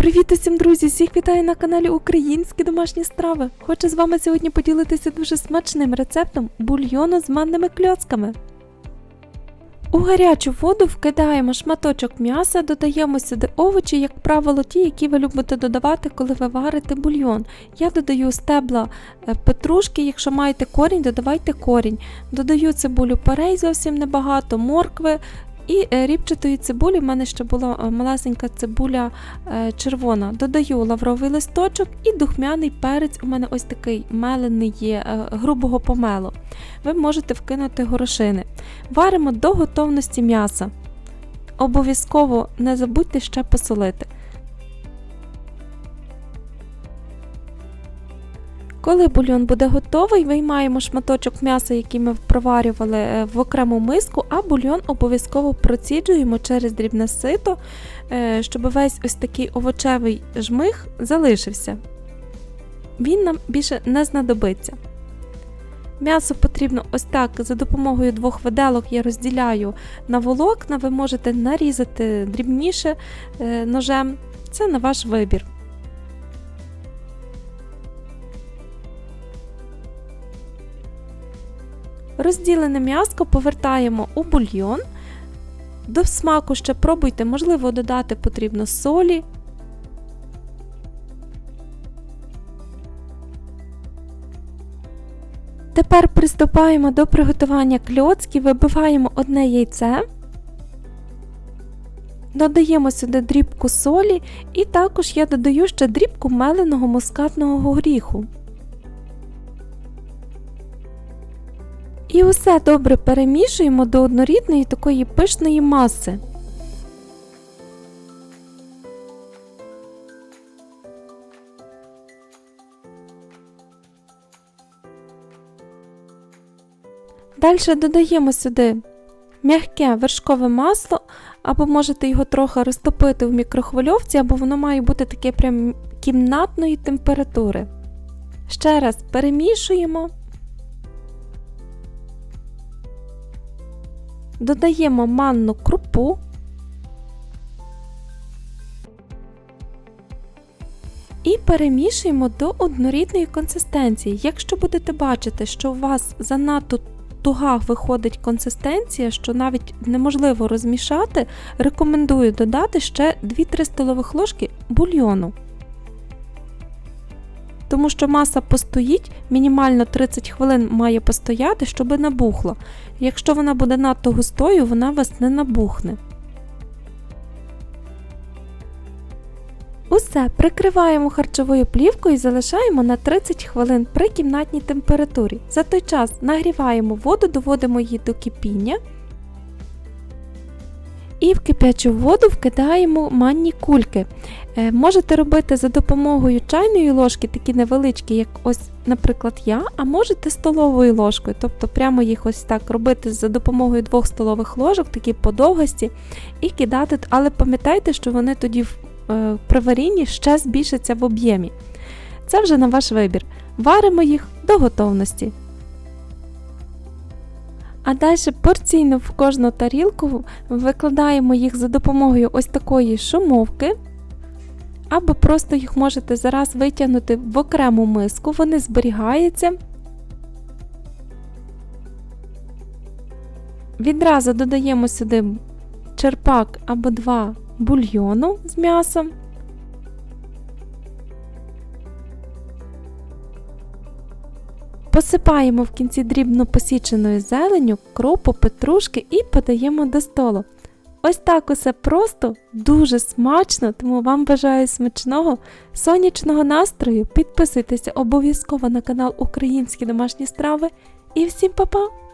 Привіт усім, друзі! Всіх вітаю на каналі Українські домашні страви. Хочу з вами сьогодні поділитися дуже смачним рецептом бульйону з манними кльоцками. У гарячу воду вкидаємо шматочок м'яса, додаємо сюди овочі, як правило, ті, які ви любите додавати, коли ви варите бульйон. Я додаю стебла е, петрушки, якщо маєте корінь, додавайте корінь. Додаю цибулю порей зовсім небагато, моркви. І е, рібчатої цибулі в мене ще була е, малесенька цибуля е, червона. Додаю лавровий листочок і духмяний перець. У мене ось такий мелений є грубого помелу. Ви можете вкинути горошини. Варимо до готовності м'яса. Обов'язково не забудьте ще посолити. Коли бульйон буде готовий, виймаємо шматочок м'яса, який ми проварювали е, в окрему миску, а бульйон обов'язково проціджуємо через дрібне сито, е, щоб весь ось такий овочевий жмих залишився. Він нам більше не знадобиться. М'ясо потрібно ось так за допомогою двох виделок я розділяю на волокна, ви можете нарізати дрібніше е, ножем. Це на ваш вибір. Розділене м'яско повертаємо у бульйон. До смаку ще пробуйте, можливо, додати потрібно солі. Тепер приступаємо до приготування кльоцків, вибиваємо одне яйце, додаємо сюди дрібку солі, і також я додаю ще дрібку меленого мускатного горіху. І усе добре перемішуємо до однорідної такої пишної маси. Далі додаємо сюди м'яке вершкове масло, або можете його трохи розтопити в мікрохвильовці, або воно має бути таке прям кімнатної температури. Ще раз перемішуємо. Додаємо манну крупу. І перемішуємо до однорідної консистенції. Якщо будете бачити, що у вас занадто туга виходить консистенція, що навіть неможливо розмішати, рекомендую додати ще 2-3 столових ложки бульйону. Тому що маса постоїть, мінімально 30 хвилин має постояти, щоб набухло. Якщо вона буде надто густою, вона вас не набухне. Усе прикриваємо харчовою плівкою і залишаємо на 30 хвилин при кімнатній температурі. За той час нагріваємо воду, доводимо її до кипіння. І в кип'ячу воду вкидаємо манні кульки. Е, можете робити за допомогою чайної ложки, такі невеличкі, як ось, наприклад, я, а можете столовою ложкою, тобто прямо їх ось так робити за допомогою двох столових ложок, такі подовгості, і кидати, але пам'ятайте, що вони тоді е, при варінні ще збільшаться в об'ємі. Це вже на ваш вибір. Варимо їх до готовності. А далі порційно в кожну тарілку викладаємо їх за допомогою ось такої шумовки. Або просто їх можете зараз витягнути в окрему миску, вони зберігаються. Відразу додаємо сюди черпак або два бульйону з м'ясом. Посипаємо в кінці дрібно посіченою зеленю, кропу, петрушки і подаємо до столу. Ось так усе просто, дуже смачно, тому вам бажаю смачного сонячного настрою. Підписуйтеся обов'язково на канал Українські домашні страви. І всім па-па!